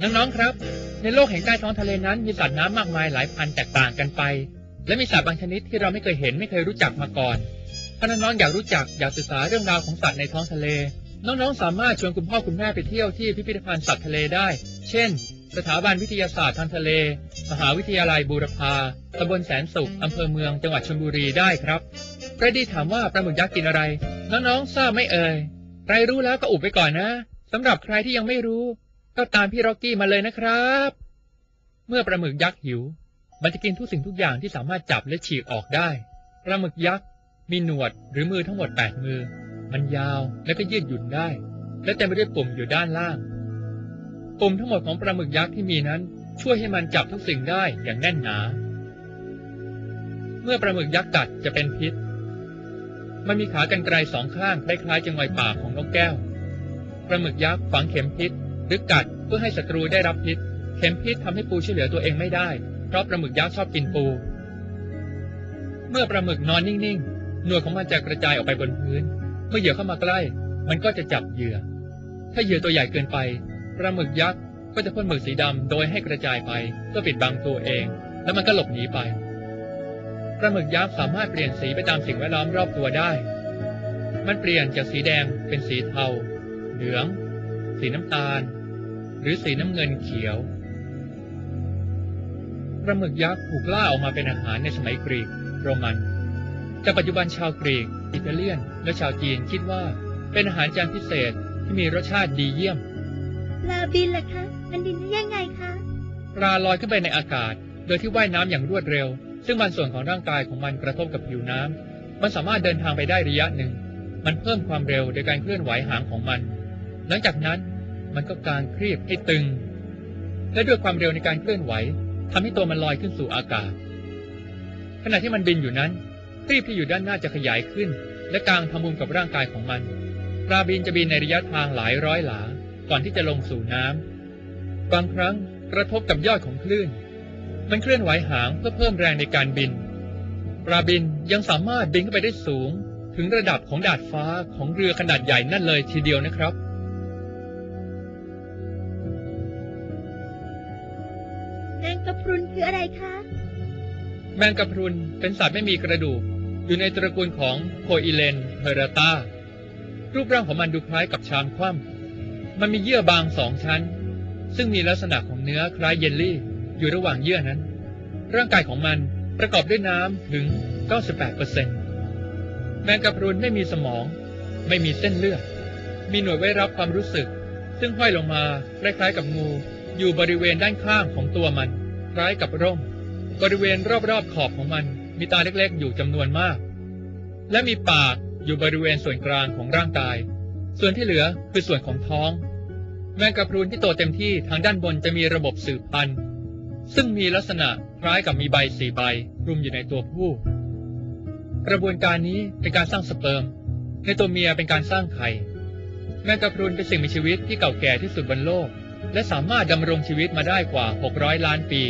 น้องๆครับ ในโลกแห่งใต้ท้องทะเลนั้นมีสัตว์น้ำมากมายหลายพันแตกต่างกันไป และมีสัตว์บางชนิดที่เราไม่เคยเห็นไม่เคยรู้จักมาก่อนถ้าน้องๆอยากรู้จักอยากศึกษาเรื่องราวของสัตว์ในท้องทะเล น้องๆสามารถชวนคุณพ่อคุณแม่ไปเที่ยวที่พิพิธภัณฑ์สัตว์ทะเลได้ เช่น สถาบันวิทยาศาสตร์ทางทะเล มหาวิทยาลัยบูรพาตำบลแสนสุขอำเภอเมืองจังหวัดชลบุรีได้ครับใครดีถามว่าปลาหมึกยักษ์กินอะไร น้องๆทราบไหมเอ่ยใครรู้แล้วก็อุบไปก่อนนะสำหรับใครที่ยังไม่รู้ ก็ตามพี่ร็อกกี้มาเลยนะครับ เมื่อปลาหมึกยักษ์หิว มันจะกินทุกสิ่งทุกอย่างที่สามารถจับและฉีกออกได้ปลาหมึกยักษ์มีหนวดหรือมือทั้งหมด 8 มือ มันยาวและก็ยืดหยุ่นได้ และเต็มไปด้วยปุ่มอยู่ด้านล่าง ปุ่มทั้งหมดของปลาหมึกยักษ์ที่มีนั้น ช่วยให้มันจับทุกสิ่งได้อย่างแน่นหนา เมื่อปลาหมึกยักษ์กัดจะเป็นพิษ มันมีขากรรไกรสองข้างคล้ายๆจังไวปากของนกแก้วปลาหมึกยักษ์ฝังเข็มพิษ หรือกัดเพื่อให้ศัตรูได้รับพิษ เข็มพิษทำให้ปูช่วยเหลือตัวเองไม่ได้ เพราะปลาหมึกยักษ์ชอบกินปู เมื่อปลาหมึกนอนนิ่งๆ หนวดของมันจะกระจายออกไปบนพื้น เมื่อเหยื่อเข้ามาใกล้ มันก็จะจับเหยื่อ ถ้าเหยื่อตัวใหญ่เกินไป ปลาหมึกยักษ์ก็จะพ่นหมึกสีดำโดยให้กระจายไปเพื่อปิดบังตัวเอง แล้วมันก็หลบหนีไป ปลาหมึกยักษ์สามารถเปลี่ยนสีไปตามสิ่งแวดล้อมรอบตัวได้ มันเปลี่ยนจากสีแดงเป็นสีเทา เหลือง สีน้ำตาล หรือสีน้ำเงินเขียวปลาหมึกยักษ์ถูกล่าออกมาเป็นอาหารในสมัยกรีกโรมัน แต่ปัจจุบันชาวกรีก อิตาเลียน และชาวจีนคิดว่าเป็นอาหารจานพิเศษที่มีรสชาติดีเยี่ยมปลาบินล่ะคะมันบินได้ยังไงคะปลาลอยขึ้นไปในอากาศ โดยที่ว่ายน้ำอย่างรวดเร็ว ซึ่งบางส่วนของร่างกายของมันกระทบกับผิวน้ำมันสามารถเดินทางไปได้ระยะหนึ่ง มันเพิ่มความเร็วโดยการเคลื่อนไหวหางของมัน หลังจากนั้นมันก็การครีบให้ตึง และด้วยความเร็วในการเคลื่อนไหวทำให้ตัวมันลอยขึ้นสู่อากาศ ขณะที่มันบินอยู่นั้นครีบที่อยู่ด้านหน้าจะขยายขึ้น และกางทำมุมกับร่างกายของมันปลาบินจะบินในระยะทางหลายร้อยหลา ก่อนที่จะลงสู่น้ำบางครั้งกระทบกับยอดของคลื่น มันเคลื่อนไหวหางเพื่อเพิ่มแรงในการบินปลาบินยังสามารถบินขึ้นไปได้สูง ถึงระดับของดาดฟ้าของเรือขนาดใหญ่นั่นเลยทีเดียวนะครับ แมงกะพรุนคืออะไรคะ แมงกะพรุนเป็นสัตว์ไม่มีกระดูก อยู่ในตระกูลของโคอิเลนเฮราตารูปร่างของมันดูคล้ายกับชามคว่ำมันมีเยื่อบางสองชั้น ซึ่งมีลักษณะของเนื้อคล้ายเยลลี่ อยู่ระหว่างเยื่อนั้น ร่างกายของมันประกอบด้วยน้ำถึง 98%แมงกะพรุนไม่มีสมอง ไม่มีเส้นเลือด มีหน่วยไว้รับความรู้สึก ซึ่งห้อยลงมาคล้ายๆกับงู อยู่บริเวณด้านข้างของตัวมัน ล้ายกับร่ม บริเวณรอบๆขอบของมันมีตาเล็กๆ อยู่จำนวนมาก และมีปากอยู่บริเวณส่วนกลางของร่างกาย ส่วนที่เหลือคือส่วนของท้อง แมงกะพรุนที่โตเต็มที่ทางด้านบนจะมีระบบสืบพันธุ์ ซึ่งมีลักษณะคล้ายกับมีใบสี่ใบรุมอยู่ในตัวผู้ กระบวนการนี้เป็นการสร้างสเปิร์ม ในตัวเมียเป็นการสร้างไข่ แมงกะพรุนเป็นสิ่งมีชีวิตที่เก่าแก่ที่สุดบนโลก และสามารถดำรงชีวิตมาได้กว่า 600 ล้านปี